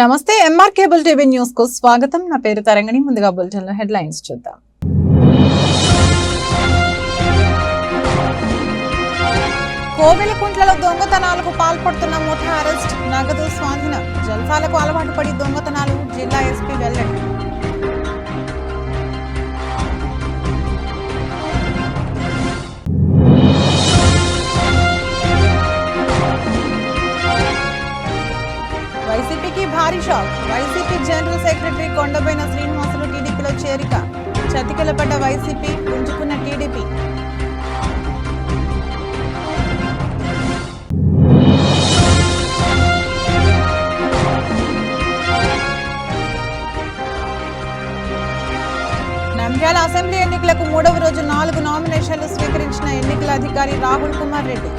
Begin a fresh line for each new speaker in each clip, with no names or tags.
నమస్తే MR cable TV న్యూస్కు స్వాగతం. నా పేరు తరంగిణి. ముందుగా బులెటిన్లో హెడ్లైన్స్ చూద్దాం. కోవెలకుంట్లలో దొంగతనాలకు పాల్పడుతున్న ముఠా అరెస్ట్ నగదు స్వాధీనం జల్సాలకు అలవాటు పడి దొంగతనాలు జిల్లా ఎస్పీ వెల్లడి. టీడీపీకి భారీ షాక్. వైసీపీ జనరల్ సెక్రటరీ కొండపైన శ్రీనివాసులు టీడీపీలో చేరిక. చతికిలపడ్డ వైసీపీ ఉంచుకున్న టీడీపీ. నంద్యాల అసెంబ్లీ ఎన్నికలకు మూడవ రోజు నాలుగు నామినేషన్లు స్వీకరించిన ఎన్నికల అధికారి రాహుల్ కుమార్ రెడ్డి.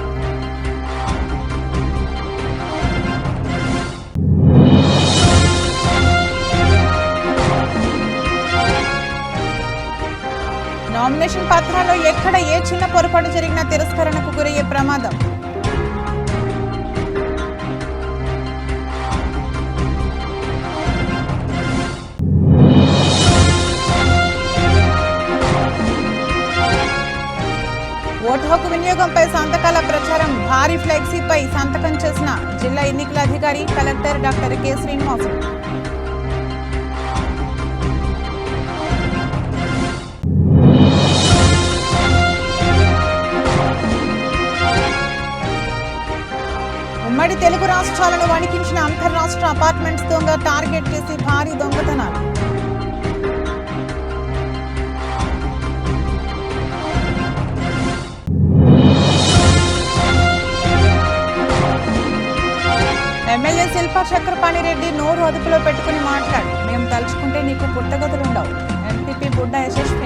నామినేషన్ పత్రాల్లో ఎక్కడ ఏ చిన్న పొరపాటు జరిగినా తిరస్కరణకు గురయ్యే ప్రమాదం. ఓటు హక్కు వినియోగంపై సంతకాల ప్రచారం భారీ ఫ్లెక్సీపై సంతకం చేసిన జిల్లా ఎన్నికల అధికారి కలెక్టర్ డాక్టర్ కె శ్రీనివాసులు. ఉమ్మడి తెలుగు రాష్ట్రాలను వణికించిన అంతర్రాష్ట్ర అపార్ట్మెంట్స్ దొంగ టార్గెట్ చేసి భారీ దొంగతనాలు. ఎమ్మెల్యే శిల్పా చక్రపాణి రెడ్డి నోరు అదుపులో పెట్టుకుని మాట్లాడు. మేము తలుచుకుంటే నీకు పుట్టగతులుండవు. ఎంపీపీ బుడ్డ యశస్వి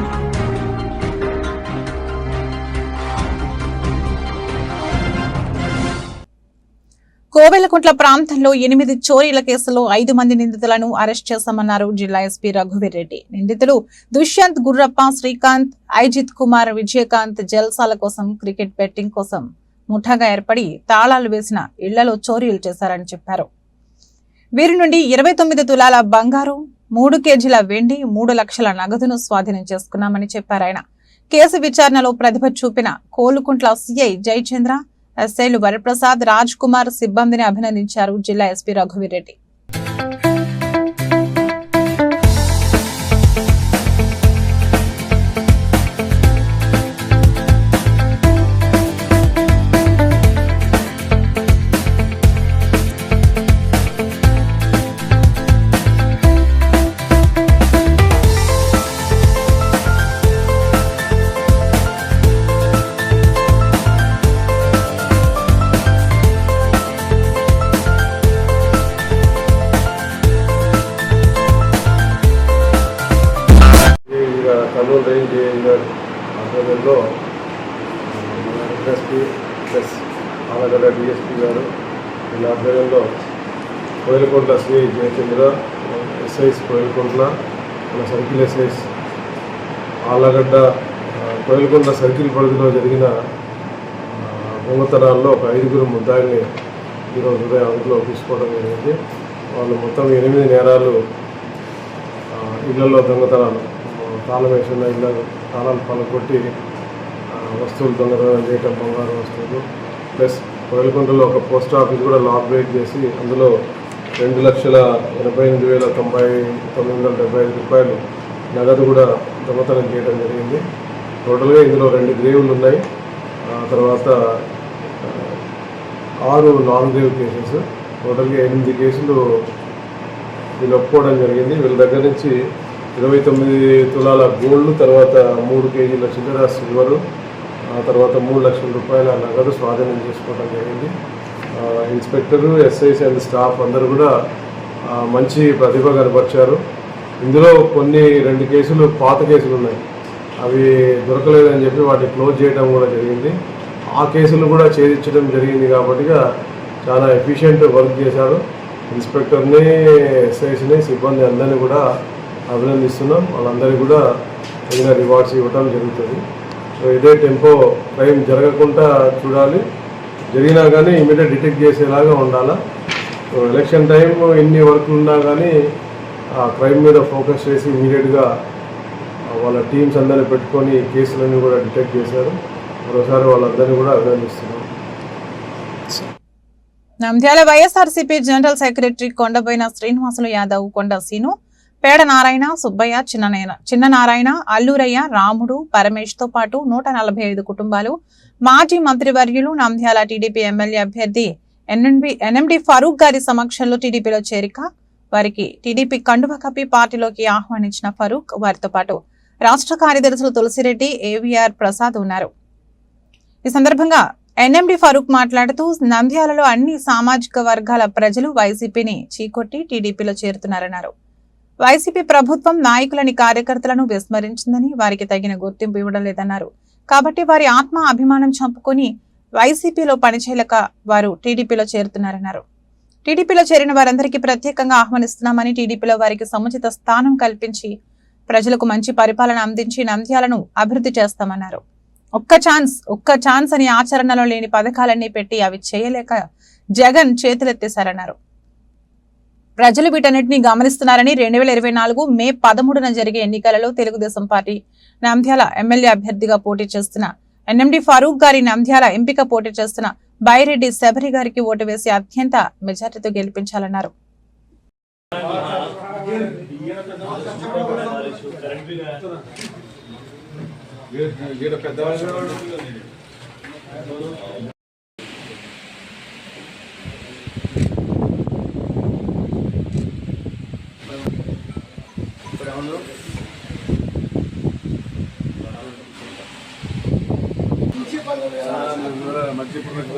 కోవెలకుంట్ల ప్రాంతంలో ఎనిమిది చోరీల కేసులో ఐదు మంది నిందితులను అరెస్ట్ చేశామన్నారు జిల్లా ఎస్పీ రఘువీర్ రెడ్డి. నిందితులు దుష్యంత్ గుర్రప్ప శ్రీకాంత్ ఐజిత్ కుమార్ విజయకాంత్ జల్సాల కోసం క్రికెట్ బెట్టింగ్ కోసం ముఠాగా ఏర్పడి తాళాలు వేసిన ఇళ్ళలో చోరీలు చేశారని చెప్పారు. వీరి నుండి ఇరవై తొమ్మిది తులాల బంగారు మూడు కేజీల వెండి మూడు లక్షల నగదును స్వాధీనం చేసుకున్నామని చెప్పారు ఆయన. కేసు విచారణలో ప్రతిభ చూపిన కోలుకుంట్ల సిఐ జయచంద్ర ఎస్ఐలు వరప్రసాద్ రాజ్ కుమార్ సిబ్బందిని అభినందించారు జిల్లా ఎస్పీ రఘువీర్ రెడ్డి.
ఆ, సర్కిల్ పరిధిలో జరిగిన దొంగతనాల్లో ఒక ఐదుగురు ముద్దాయిల్ని ఈరోజు ఉదయం అదుపులో తీసుకోవడం జరిగింది. వాళ్ళు మొత్తం ఎనిమిది నేరాలు ఇళ్ళలో దొంగతనాలు తాళం వేసిన ఇళ్ళ తాళాలు పలకొట్టి వస్తువులు దొంగతనం చేయటం బంగారు వస్తువులు. ప్లస్ కోయలకుంటలో ఒక పోస్ట్ ఆఫీస్ కూడా లాక్ బ్రేక్ చేసి అందులో రెండు లక్షల ఎనభై ఎనిమిది వేల తొంభై తొమ్మిది వందల డెబ్బై ఐదు రూపాయలు నగదు కూడా దొంగతనం చేయడం జరిగింది. టోటల్గా ఇందులో రెండు గ్రేవులు ఉన్నాయి. తర్వాత ఆరు నాన్ గ్రేవ్ కేసెస్. టోటల్గా ఎనిమిది కేసులు వీళ్ళు ఒప్పుకోవడం జరిగింది. వీళ్ళ దగ్గర నుంచి ఇరవై తొమ్మిది తులాల గోల్డ్ తర్వాత మూడు కేజీల చిల్లర సిల్వరు తర్వాత మూడు లక్షల రూపాయల నగదు స్వాధీనం చేసుకోవడం జరిగింది. ఇన్స్పెక్టరు ఎస్ఐస్ అండ్ స్టాఫ్ అందరూ కూడా మంచి ప్రతిభ కనపరిచారు. ఇందులో కొన్ని రెండు కేసులు పాత కేసులు ఉన్నాయి. అవి దొరకలేదని చెప్పి వాటిని క్లోజ్ చేయడం కూడా జరిగింది. ఆ కేసులు కూడా ఛేదించడం జరిగింది కాబట్టిగా చాలా ఎఫిషియెంట్ వర్క్ చేశారు. ఇన్స్పెక్టర్ని ఎస్ఐస్ని సిబ్బంది అందరినీ కూడా అభినందిస్తున్నాం. వాళ్ళందరికీ కూడా తగిన రివార్డ్స్ ఇవ్వడం జరుగుతుంది. సో ఇదే టెంపో క్రైమ్ జరగకుండా చూడాలి. జరిగినా కానీ ఇమీడియట్ డిటెక్ట్ చేసేలాగా ఉండాలా? సో ఎలక్షన్ టైం ఎన్ని వర్క్లు ఉన్నా కానీ ఆ క్రైమ్ మీద ఫోకస్ చేసి ఇమీడియట్గా వాళ్ళ టీమ్స్ అందరిని పెట్టుకొని కేసులన్నీ కూడా డిటెక్ట్ చేశారు. మరోసారి వాళ్ళందరినీ కూడా అభినందిస్తున్నాం.
Nandyal YSRCP general secretary Kondaboina Srinivasulu Yadav Konda Seenu పేడ నారాయణ సుబ్బయ్య చిన్న చిన్ననారాయణ అల్లూరయ్య రాముడు పరమేష్తో పాటు నూట నలభై ఐదు కుటుంబాలు మాజీ మంత్రివర్యులు నంద్యాల టీడీపీ ఎమ్మెల్యే అభ్యర్థి ఎన్ఎండి ఎన్ఎండి ఫరూక్ గారి సమక్షంలో టీడీపీలో చేరిక వారికి టీడీపీ కండువ కప్పి పార్టీలోకి ఆహ్వానించిన ఫరూక్ వారితో పాటు రాష్ట్ర కార్యదర్శులు తులసిరెడ్డి ఏవిఆర్ ప్రసాద్ ఉన్నారు. ఈ సందర్భంగా ఎన్ఎండి ఫరూక్ మాట్లాడుతూ నంద్యాలలో అన్ని సామాజిక వర్గాల ప్రజలు వైసీపీని చీకొట్టి టీడీపీలో చేరుతున్నారన్నారు. వైసీపీ ప్రభుత్వం నాయకులని కార్యకర్తలను విస్మరించిందని వారికి తగిన గుర్తింపు ఇవ్వడం లేదన్నారు. కాబట్టి వారి ఆత్మ అభిమానం చంపుకొని వైసీపీలో పనిచేయలేక వారు టీడీపీలో చేరుతున్నారన్నారు. టీడీపీలో చేరిన వారందరికీ ప్రత్యేకంగా ఆహ్వానిస్తున్నామని టీడీపీలో వారికి సముచిత స్థానం కల్పించి ప్రజలకు మంచి పరిపాలన అందించి నంద్యాలను అభివృద్ధి చేస్తామన్నారు. ఒక్క ఛాన్స్ ఒక్క ఛాన్స్ అని ఆచరణలో లేని పథకాలన్నీ పెట్టి అవి చేయలేక జగన్ చేతులెత్తేశారన్నారు. ప్రజలు వీటన్నిటిని గమనిస్తున్నారని రెండు వేల ఇరవై నాలుగు మే పదమూడున జరిగే ఎన్నికలలో తెలుగుదేశం పార్టీ నంద్యాల ఎమ్మెల్యే అభ్యర్థిగా పోటీ చేస్తున్న ఎన్ఎండి ఫారూక్ గారి నంద్యాల ఎంపిక పోటీ చేస్తున్న బైరెడ్డి శబరి గారికి ఓటు వేసి అత్యంత మెజార్టీతో గెలిపించాలన్నారు.
ఈడ పెద్దవాళ్ళు మంచి మంచి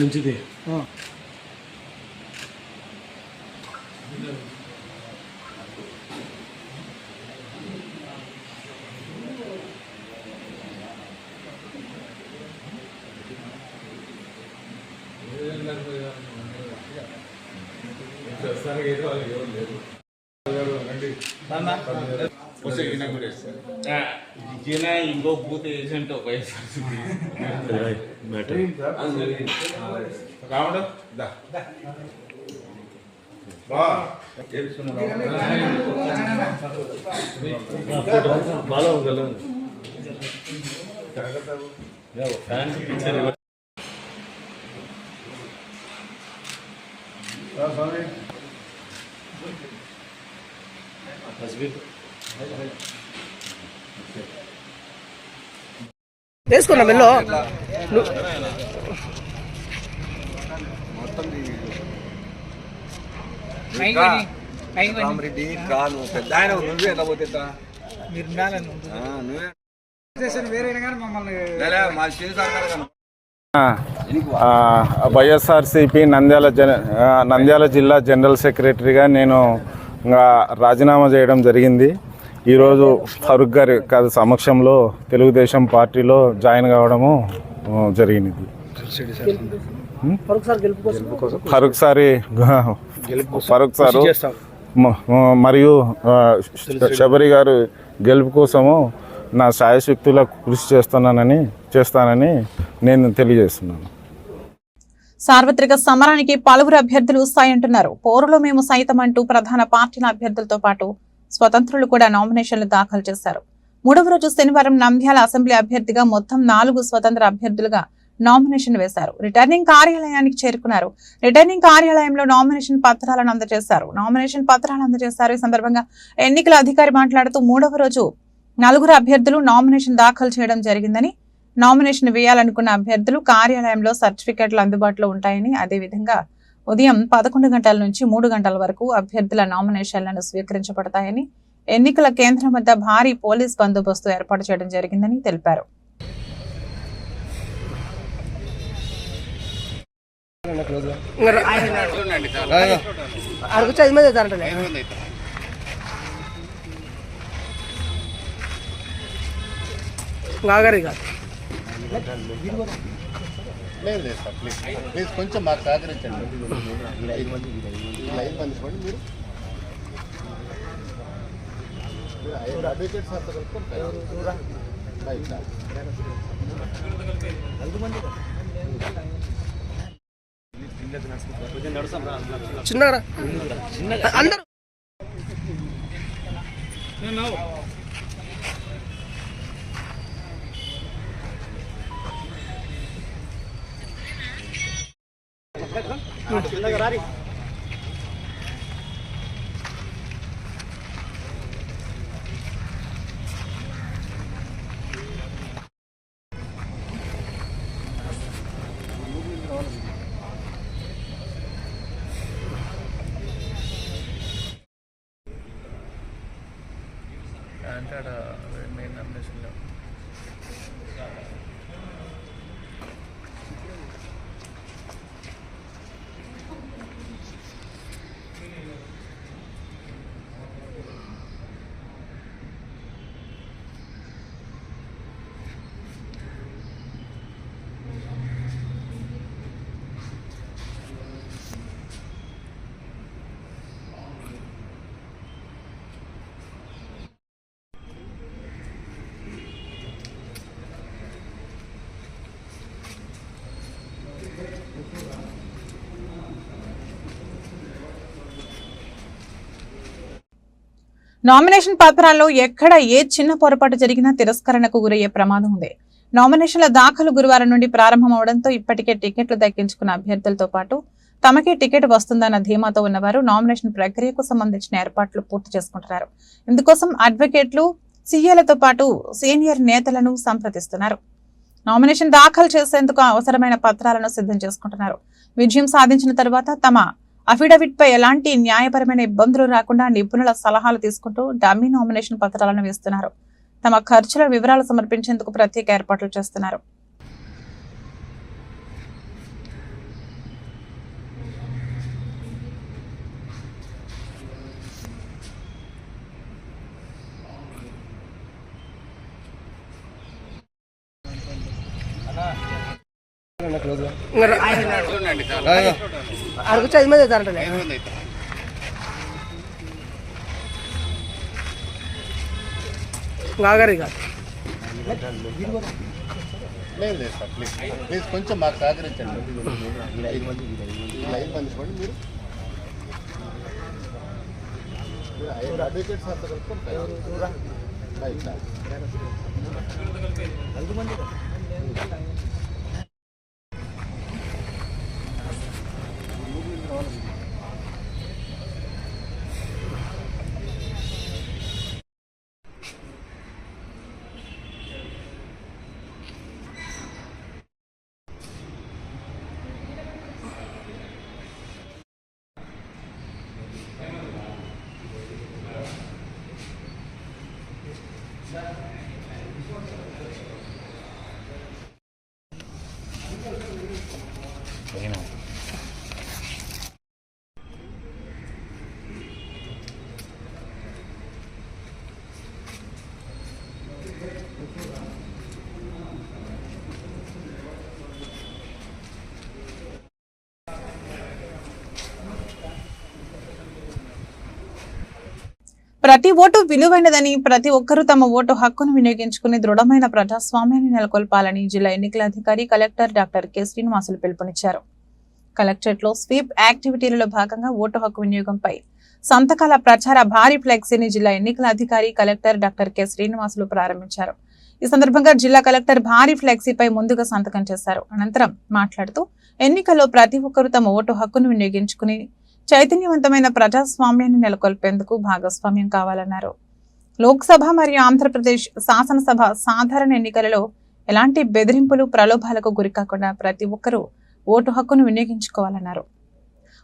నుంచిది
జిన ఇంకో బూత్ ఏజెంట్ వైఎస్ఆర్సీపీ రావడం దా బా
బాగా ఉండాలి ఫ్యాన్స్ ఇచ్చారు
వేసుకున్నా మెల్లో.
రామరెడ్డి పెద్ద ఆయన నువ్వే పోతే నువ్వే.
వైఎస్ఆర్సీపీ నంద్యాల జన నంద్యాల జిల్లా జనరల్ సెక్రటరీగా నేను ఇంకా రాజీనామా చేయడం జరిగింది. ఈరోజు ఫరూక్ గారి కాదు సమక్షంలో తెలుగుదేశం పార్టీలో జాయిన్ కావడము జరిగినది. ఫరూక్ సారి ఫరూక్ సారు మరియు శబరి గారు గెలుపు కోసము నా శాయశక్తుల కృషి చేస్తున్నానని చేస్తానని నేను తెలియజేస్తున్నాను.
సార్వత్రిక సమరానికి పలువురు అభ్యర్థులు సాయి అంటున్నారు పోరులో మేము సైతం అంటూ ప్రధాన పార్టీల అభ్యర్థులతో పాటు స్వతంత్రులు కూడా నామినేషన్లు దాఖలు చేశారు. మూడవ రోజు శనివారం నంద్యాల అసెంబ్లీ అభ్యర్థిగా మొత్తం నాలుగు స్వతంత్ర అభ్యర్థులుగా నామినేషన్ వేశారు. రిటర్నింగ్ కార్యాలయానికి చేరుకున్నారు. రిటర్నింగ్ కార్యాలయంలో నామినేషన్ పత్రాలను అందజేశారు. నామినేషన్ పత్రాలు అందజేశారు. ఈ సందర్భంగా ఎన్నికల అధికారి మాట్లాడుతూ మూడవ రోజు నలుగురు అభ్యర్థులు నామినేషన్ దాఖలు చేయడం జరిగిందని నామినేషన్ వేయాలనుకున్న అభ్యర్థులు కార్యాలయంలో సర్టిఫికెట్లు అందుబాటులో ఉంటాయని అదేవిధంగా ఉదయం పదకొండు గంటల నుంచి మూడు గంటల వరకు అభ్యర్థుల నామినేషన్లను స్వీకరించబడతాయని ఎన్నికల కేంద్రం వద్ద భారీ పోలీస్ బందోబస్తు ఏర్పాటు చేయడం జరిగిందని తెలిపారు.
అడుగుచ్చు ఐదు మంది అవుతారంటే ఆగరు ఇక
లేదు లేదు సార్ ప్లీజ్ ప్లీజ్ కొంచెం మాకు సహకరించండి. వీళ్ళు ఐదు మంది వీళ్ళు ఐదు మంది చూడండి మీరు. మీరు ఐదు అడ్వకేట్ సార్తో
చిన్నగా అందరు. Nagararig.
నామినేషన్ పత్రాల్లో ఎక్కడ ఏ చిన్న పొరపాటు జరిగినా తిరస్కరణకు గురయ్యే ప్రమాదం ఉంది. నామినేషన్ల దాఖలు గురువారం నుండి ప్రారంభమవడంతో ఇప్పటికే టికెట్లు దక్కించుకున్న అభ్యర్థులతో పాటు తమకే టికెట్ వస్తుందన్న ధీమాతో ఉన్నవారు నామినేషన్ ప్రక్రియకు సంబంధించిన ఏర్పాట్లు పూర్తి చేసుకుంటున్నారు. ఇందుకోసం అడ్వకేట్లు సీఏలతో పాటు సీనియర్ నేతలను సంప్రదిస్తున్నారు. నామినేషన్ దాఖలు చేసేందుకు అవసరమైన పత్రాలను సిద్ధం చేసుకుంటున్నారు. విజయం సాధించిన తర్వాత తమ అఫిడవిట్ పై ఎలాంటి న్యాయపరమైన ఇబ్బందులు రాకుండా నిపుణుల సలహాలు తీసుకుంటూ డమ్మీ నామినేషన్ పత్రాలను వేస్తున్నారు. తమ ఖర్చుల వివరాలు సమర్పించేందుకు ప్రత్యేక ఏర్పాట్లు చేస్తున్నారు.
అడుగుచ్చు ఐదు మంది అవుతారంటే ఆగరు ఇక
లేదు లేదు సార్ ప్లీజ్ ప్లీజ్ కొంచెం మాకు సహకరించండి. ఐదు మంది ఐదు మంది చూడండి మీరు. ఐదు అడ్వకేట్ సార్తో కలుపుకొని రైట్ సార్
ప్రతి ఓటు విలువైనదని ప్రతి ఒక్కరూ తమ ఓటు హక్కును వినియోగించుకుని దృఢమైన ప్రజాస్వామ్యాన్ని నెలకొల్పాలని జిల్లా ఎన్నికల అధికారి కలెక్టర్ డాక్టర్ కె. శ్రీనివాసులు పిలుపునిచ్చారు. కలెక్టరేట్లో స్వీప్ యాక్టివిటీలలో భాగంగా ఓటు హక్కు వినియోగంపై సంతకాల ప్రచార భారీ ఫ్లెక్సీని జిల్లా ఎన్నికల అధికారి కలెక్టర్ డాక్టర్ కె. శ్రీనివాసులు ప్రారంభించారు. ఈ సందర్భంగా జిల్లా కలెక్టర్ భారీ ఫ్లెక్సీపై ముందుగా సంతకం చేశారు. అనంతరం మాట్లాడుతూ ఎన్నికల్లో ప్రతి ఒక్కరూ తమ ఓటు హక్కును వినియోగించుకుని చైతన్యవంతమైన ప్రజాస్వామ్యాన్ని నెలకొల్పేందుకు భాగస్వామ్యం కావాలన్నారు. లోక్సభ మరియు ఆంధ్రప్రదేశ్ శాసనసభ సాధారణ ఎన్నికలలో ఎలాంటి బెదిరింపులు ప్రలోభాలకు గురికాకుండా ప్రతి ఒక్కరూ ఓటు హక్కును వినియోగించుకోవాలన్నారు.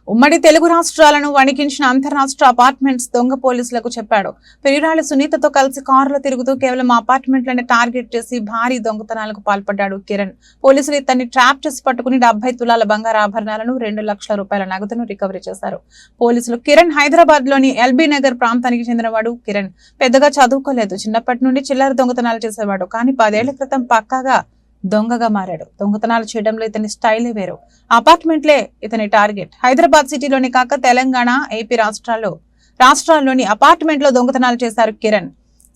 ఉమ్మడి తెలుగు రాష్ట్రాలను వణికించిన అంతర్రాష్ట్ర అపార్ట్మెంట్స్ దొంగ పోలీసులకు చెప్పాడు. పెరిరాళ్ళ సునీతతో కలిసి కారులో తిరుగుతూ కేవలం అపార్ట్మెంట్లను టార్గెట్ చేసి భారీ దొంగతనాలకు పాల్పడ్డాడు కిరణ్. పోలీసులు ఇతన్ని ట్రాప్ చేసి పట్టుకుని డెబ్బై తులాల బంగారు ఆభరణాలను రెండు లక్షల రూపాయల నగదును రికవరీ చేశారు. పోలీసులు కిరణ్ హైదరాబాద్లోని ఎల్బీ నగర్ ప్రాంతానికి చెందినవాడు కిరణ్. పెద్దగా చదువుకోలేదు. చిన్నప్పటి నుండి చిల్లర దొంగతనాలు చేసేవాడు. కానీ పదేళ్ళ క్రితం పక్కాగా దొంగగా మారాడు. దొంగతనాలు చేయడంలో ఇతని స్టైలే వేరు. అపార్ట్మెంట్లే ఇతని టార్గెట్. హైదరాబాద్ సిటీలోనే కాక తెలంగాణ ఏపీ రాష్ట్రాల్లో రాష్ట్రాల్లోని అపార్ట్మెంట్లో దొంగతనాలు చేశారు కిరణ్.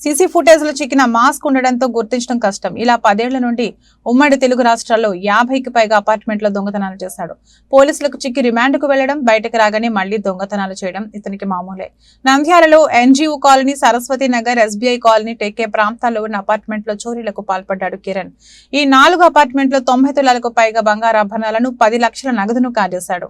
సీసీ ఫుటేజ్లో చిక్కిన మాస్క్ ఉండడంతో గుర్తించడం కష్టం. ఇలా పదేళ్ళ నుండి ఉమ్మడి తెలుగు రాష్ట్రాల్లో యాభైకి పైగా అపార్ట్మెంట్లో దొంగతనాలు చేశాడు. పోలీసులకు చిక్కి రిమాండ్కు వెళ్ళడం బయటకు రాగానే మళ్ళీ దొంగతనాలు చేయడం ఇతనికి మామూలే. నంద్యాలలో NGO colony Saraswathi Nagar SBI colony Tekke ప్రాంతాల్లో ఉన్న అపార్ట్మెంట్లో చోరీలకు పాల్పడ్డాడు కిరణ్. ఈ నాలుగు అపార్ట్మెంట్లో తొంభై తులాలకు పైగా బంగారు ఆభరణాలను పది లక్షల నగదును కాజేశాడు.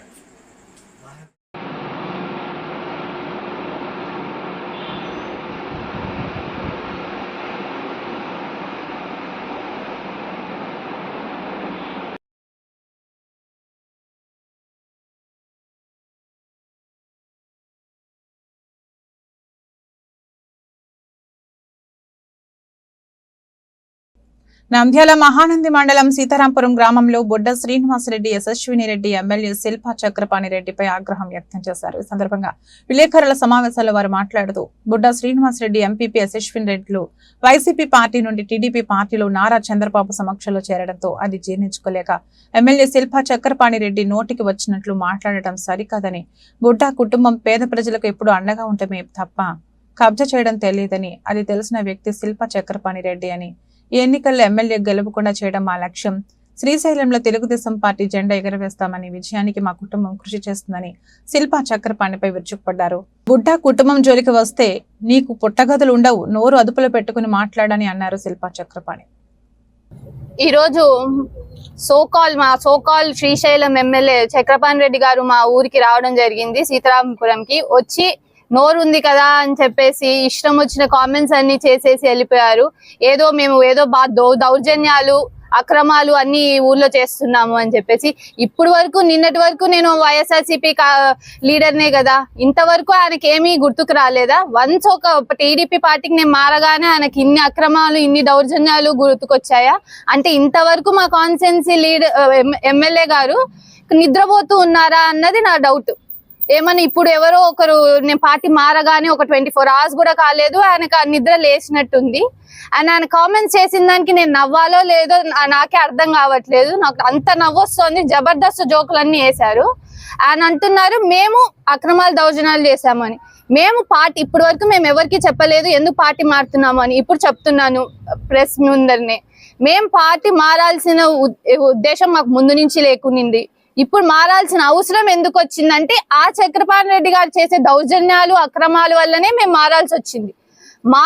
నంద్యాల మహానంది మండలం సీతారాంపురం గ్రామంలో బుడ్డ శ్రీనివాసరెడ్డి యశస్విని రెడ్డి ఎమ్మెల్యే శిల్పా చక్రపాణి రెడ్డిపై ఆగ్రహం వ్యక్తం చేశారు. ఈ సందర్భంగా విలేకరుల సమావేశంలో వారు మాట్లాడుతూ బుడ్డ శ్రీనివాసరెడ్డి ఎంపీపీ యశస్విని రెడ్డిలు వైసీపీ పార్టీ నుండి టీడీపీ పార్టీలో నారా చంద్రబాబు సమక్షంలో చేరడంతో అది జీర్ణించుకోలేక ఎమ్మెల్యే శిల్పా చక్రపాణి రెడ్డి నోటికి వచ్చినట్లు మాట్లాడటం సరికాదని బుడ్డ కుటుంబం పేద ప్రజలకు ఎప్పుడు అండగా ఉండటమే తప్ప కబ్జా చేయడం తెలియదని అది తెలిసిన వ్యక్తి శిల్ప చక్రపాణి రెడ్డి అని ఈ ఎన్నికల్లో ఎమ్మెల్యే గెలవకుండా చేయడం మా లక్ష్యం. శ్రీశైలంలో తెలుగుదేశం పార్టీ జెండా ఎగరవేస్తామని విజయానికి మా కుటుంబం కృషి చేస్తుందని శిల్పా చక్రపాణిపై విరుచుకుపడ్డారు. బుడ్డా కుటుంబం జోలికి వస్తే నీకు పుట్టగదులు ఉండవు నోరు అదుపులో పెట్టుకుని మాట్లాడని అన్నారు శిల్పా చక్రపాణి.
ఈరోజు సోకాల్ మా so called Srisailam MLA Chakrapani Reddy garu మా ఊరికి రావడం జరిగింది సీతారామపురంకి. వచ్చి నోరు ఉంది కదా అని చెప్పేసి ఇష్టం వచ్చిన కామెంట్స్ అన్ని చేసేసి వెళ్ళిపోయారు. ఏదో మేము ఏదో బా దౌర్జన్యాలు అక్రమాలు అన్ని ఊర్లో చేస్తున్నాము అని చెప్పేసి ఇప్పుడు వరకు నిన్నటి వరకు నేను వైఎస్ఆర్సీపీ లీడర్నే కదా ఇంతవరకు ఆయనకి ఏమీ గుర్తుకు రాలేదా? వన్స్ ఒక టీడీపీ పార్టీకి నేను మారగానే ఆయనకి ఇన్ని అక్రమాలు ఇన్ని దౌర్జన్యాలు గుర్తుకొచ్చాయా? అంటే ఇంతవరకు మా కాన్స్టెన్సీ లీడర్ ఎమ్మెల్యే గారు నిద్రపోతూ ఉన్నారా అన్నది నా డౌట్ ఏమన్నా ఇప్పుడు ఎవరో ఒకరు నేను పార్టీ మారగానే ఒక ట్వంటీ ఫోర్ అవర్స్ కూడా కాలేదు ఆయనకు ఆ నిద్ర లేచినట్టుంది. అండ్ ఆయన కామెంట్స్ చేసిన దానికి నేను నవ్వాలో లేదో నాకే అర్థం కావట్లేదు. నాకు అంత నవ్వొస్తుంది జబర్దస్త్ జోకులన్నీ వేశారు. ఆయన అంటున్నారు మేము అక్రమాలు దౌర్జన్యాలు చేశామని. మేము పార్టీ ఇప్పటి వరకు మేము ఎవరికి చెప్పలేదు ఎందుకు పార్టీ మారుతున్నాము అని. ఇప్పుడు చెప్తున్నాను ప్రెస్ ముందరనే. మేము పార్టీ మారాల్సిన ఉద్దేశం మాకు ముందు నుంచి లేకునింది ఇప్పుడు మారాల్సిన అవసరం ఎందుకు వచ్చిందంటే ఆ చక్రపాణి రెడ్డి గారు చేసే దౌర్జన్యాలు అక్రమాల వల్లనే మేము మారాల్సి వచ్చింది. మా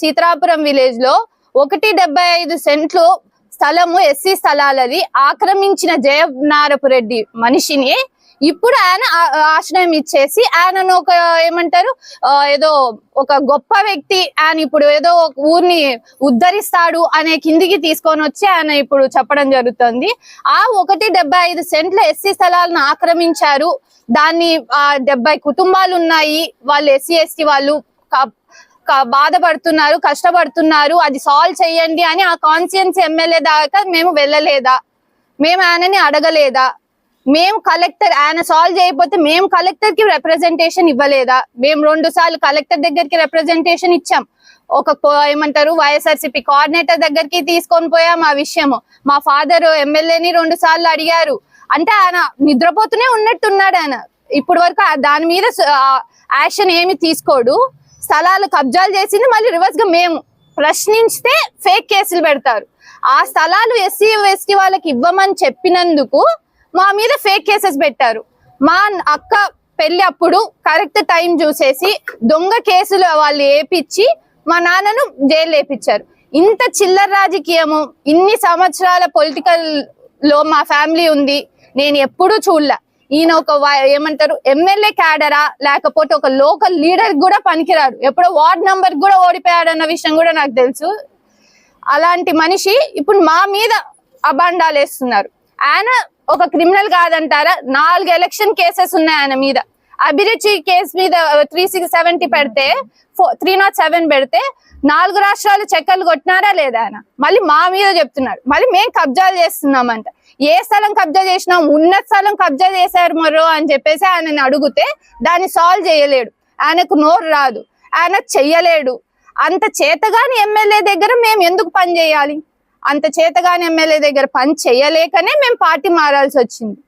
సీతారాపురం విలేజ్లో ఒకటి డెబ్బై ఐదు సెంట్లు స్థలము ఎస్సీ స్థలాలది ఆక్రమించిన జయనారపు రెడ్డి మనిషిని ఇప్పుడు ఆయన ఆశ్రయం ఇచ్చేసి ఆయనను ఒక ఏమంటారు ఆ, ఏదో ఒక గొప్ప వ్యక్తి ఆయన ఇప్పుడు ఏదో ఒక ఊరిని ఉద్ధరిస్తాడు అనే కిందికి తీసుకొని వచ్చి ఆయన ఇప్పుడు చెప్పడం జరుగుతుంది. ఆ ఒకటి డెబ్బై ఐదు సెంట్ల ఎస్సీ స్థలాలను ఆక్రమించారు. దాన్ని ఆ డెబ్బై కుటుంబాలు ఉన్నాయి. వాళ్ళు ఎస్సీ ఎస్టీ వాళ్ళు బాధపడుతున్నారు కష్టపడుతున్నారు. అది సాల్వ్ చేయండి అని ఆ కాన్షియన్స్ ఎమ్మెల్యే దాకా మేము వెళ్ళలేదా? మేము ఆయనని అడగలేదా? మేము కలెక్టర్ ఆయన సాల్వ్ చేయకపోతే మేము కలెక్టర్కి రిప్రజెంటేషన్ ఇవ్వలేదా? మేము రెండు సార్లు కలెక్టర్ దగ్గరికి రిప్రజెంటేషన్ ఇచ్చాం. ఒక ఏమంటారు వైఎస్ఆర్సీపీ కోఆర్డినేటర్ దగ్గరికి తీసుకొని పోయాం ఆ విషయము. మా ఫాదర్ ఎమ్మెల్యేని రెండు సార్లు అడిగారు. అంటే ఆయన నిద్రపోతూనే ఉన్నట్టున్నాడు ఆయన. ఇప్పటి వరకు దాని మీద యాక్షన్ ఏమి తీసుకోడు. స్థలాలు కబ్జాలు చేసింది మళ్ళీ రివర్స్గా మేము ప్రశ్నించితే ఫేక్ కేసులు పెడతారు. ఆ స్థలాలు ఎస్సీ ఎస్టీ వాళ్ళకి ఇవ్వమని చెప్పినందుకు మా మీద ఫేక్ కేసెస్ పెట్టారు. మా అక్క పెళ్ళి అప్పుడు కరెక్ట్ టైం చూసేసి దొంగ కేసులు వాళ్ళు వేపించి మా నాన్నను జైలు వేపించారు. ఇంత చిల్లర రాజకీయము ఇన్ని సంవత్సరాల పొలిటికల్లో మా ఫ్యామిలీ ఉంది నేను ఎప్పుడూ చూడలే. ఈయన ఒక ఏమంటారు ఎమ్మెల్యే క్యాడరా లేకపోతే ఒక లోకల్ లీడర్ కూడా పనికిరాడు ఎప్పుడో వార్డ్ నంబర్ కూడా ఓడిపోయాడు అన్న విషయం కూడా నాకు తెలుసు. అలాంటి మనిషి ఇప్పుడు మా మీద అబాండాలు వేస్తున్నారు ఆయన ఒక క్రిమినల్ కాదంటారా? నాలుగు ఎలక్షన్ కేసెస్ ఉన్నాయి ఆయన మీద. అభిరుచి కేసు మీద త్రీ సిక్స్ సెవెంటీ పెడితే త్రీ నాట్ సెవెన్ పెడితే నాలుగు రాష్ట్రాలు చెక్కలు కొట్టినారా లేదా ఆయన? మళ్ళీ మా మీద చెప్తున్నాడు. మళ్ళీ మేము కబ్జాలు చేస్తున్నామంట. ఏ స్థలం కబ్జా చేసినాం? ఉన్న స్థలం కబ్జా చేశారు మరో అని చెప్పేసి ఆయనని అడిగితే దాన్ని సాల్వ్ చేయలేడు. ఆయనకు నోరు రాదు. ఆయన చెయ్యలేడు. అంత చేతగాని ఎమ్మెల్యే దగ్గర మేము ఎందుకు పని చేయాలి? అంత చేతగాని ఎమ్మెల్యే దగ్గర పని చేయలేకనే మేము పార్టీ మారాల్సి వచ్చింది.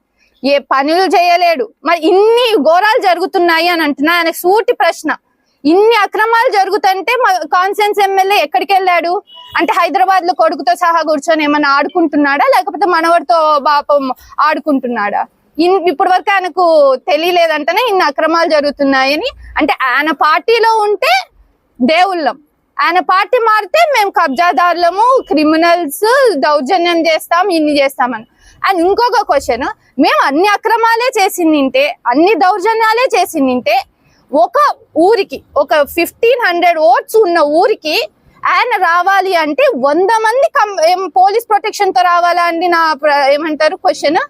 ఏ పనులు చేయలేడు. మరి ఇన్ని ఘోరాలు జరుగుతున్నాయి అని అంటున్నా ఆయన సూటి ప్రశ్న. ఇన్ని అక్రమాలు జరుగుతుంటే మా కాన్సెన్స్ ఎమ్మెల్యే ఎక్కడికి వెళ్ళాడు? అంటే హైదరాబాద్లో కొడుకుతో సహా కూర్చొని ఏమైనా ఆడుకుంటున్నాడా? లేకపోతే మనవడితో పాపం ఆడుకుంటున్నాడా? ఇన్- ఇప్పటి వరకు ఆయనకు తెలియలేదంటేనే ఇన్ని అక్రమాలు జరుగుతున్నాయని. అంటే ఆయన పార్టీలో ఉంటే దేవుళ్ళం. ఆయన పార్టీ మారితే మేము కబ్జాదారులము క్రిమినల్స్ దౌర్జన్యం చేస్తాం ఇన్ని చేస్తామని. అండ్ ఇంకొక క్వశ్చన్ మేము అన్ని అక్రమాలే చేసిందింటే అన్ని దౌర్జన్యాలే చేసిందింటే ఒక ఊరికి ఒక ఫిఫ్టీన్ హండ్రెడ్ ఓట్స్ ఉన్న ఊరికి ఆయన రావాలి అంటే వంద మంది కం ఏం పోలీస్ ప్రొటెక్షన్తో రావాలా అండి నా ప్ర- ఏమంటారు క్వశ్చన్?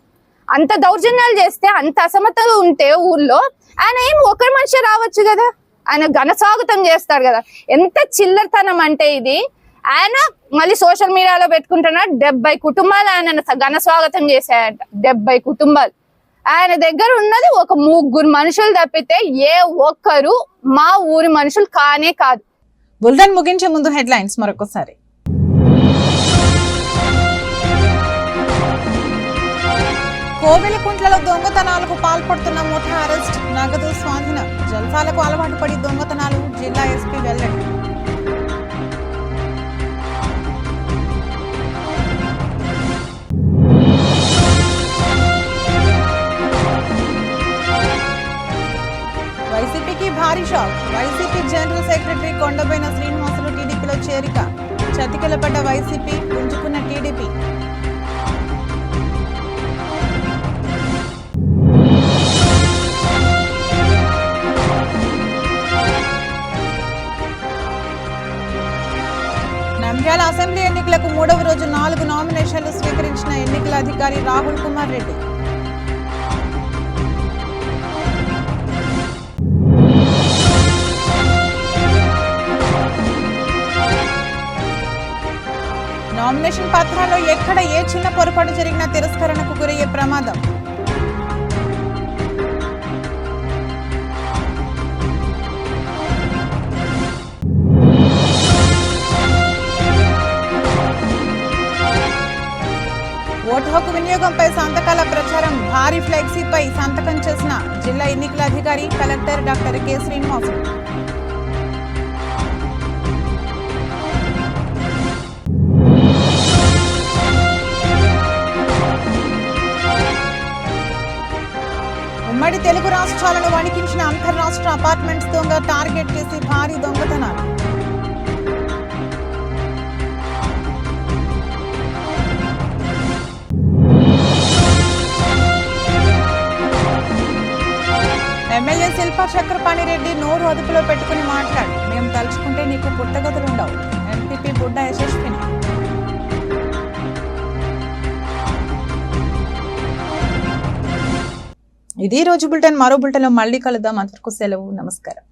అంత దౌర్జన్యాలు చేస్తే అంత అసమతలు ఉంటే ఊర్లో ఆయన ఏం ఒకరి మనిషి రావచ్చు కదా? ఆయన ఘన స్వాగతం చేస్తారు కదా. ఎంత చిల్లరతనం అంటే ఇది. ఆయన మళ్ళీ సోషల్ మీడియాలో పెట్టుకుంటున్నాడు డెబ్బై కుటుంబాలు ఆయన ఘన స్వాగతం చేశాయంట. డెబ్బై కుటుంబాలు. ఆయన దగ్గర ఉన్నది ఒక ముగ్గురు మనుషులు తప్పితే ఏ ఒక్కరు మా ఊరి మనుషులు కానే కాదు.
బుల్టన్ ముగించే ముందు హెడ్లైన్స్ మరొకసారి. కోవెలకుంట్లలో దొంగతనాలకు పాల్పడుతున్న ముఠా అరెస్ట్ నగదు స్వాధీనం జల్సాలకు అలవాటు పడి దొంగతనాలు జిల్లా ఎస్పీ వెల్లడి. వైసీపీకి భారీ shock. YCP general secretary Kondaboina Srinivasulu టీడీపీలో చేరిక. చతికిలపడ్డ వైసీపీ ఉంచుకున్న టీడీపీ. నంద్యాల అసెంబ్లీ ఎన్నికలకు మూడవ రోజు నాలుగు నామినేషన్లు స్వీకరించిన ఎన్నికల అధికారి రాహుల్ కుమార్ రెడ్డి. నామినేషన్ పత్రాల్లో ఎక్కడ ఏ చిన్న పొరపాటు జరిగినా తిరస్కరణకు గురయ్యే ప్రమాదం. ఓటు హక్కు వినియోగంపై సంతకాల ప్రచారం. భారీ ఫ్లెక్సీపై సంతకం చేసిన జిల్లా ఎన్నికల అధికారి కలెక్టర్ డాక్టర్ కె. శ్రీనివాస్ ఉమ్మడి తెలుగు రాష్ట్రాలను వణికించిన అంతర్రాష్ట్ర అపార్ట్మెంట్స్ దొంగ టార్గెట్ చేసి భారీ దొంగతనాలు. ఎమ్మెల్యే శిల్ప చక్రపాణి రెడ్డి నోరు అదుపులో పెట్టుకుని మాట్లాడు. మేము తలుచుకుంటే నీకు పుట్టగతులు ఉండవు ఎంపీపీ బుడ్డ యశస్విని. ఇది రోజు బులెటిన్ మరో బులెటిన్లో మళ్ళీ కలుద్దాం. అందరికీ సెలవు నమస్కారం.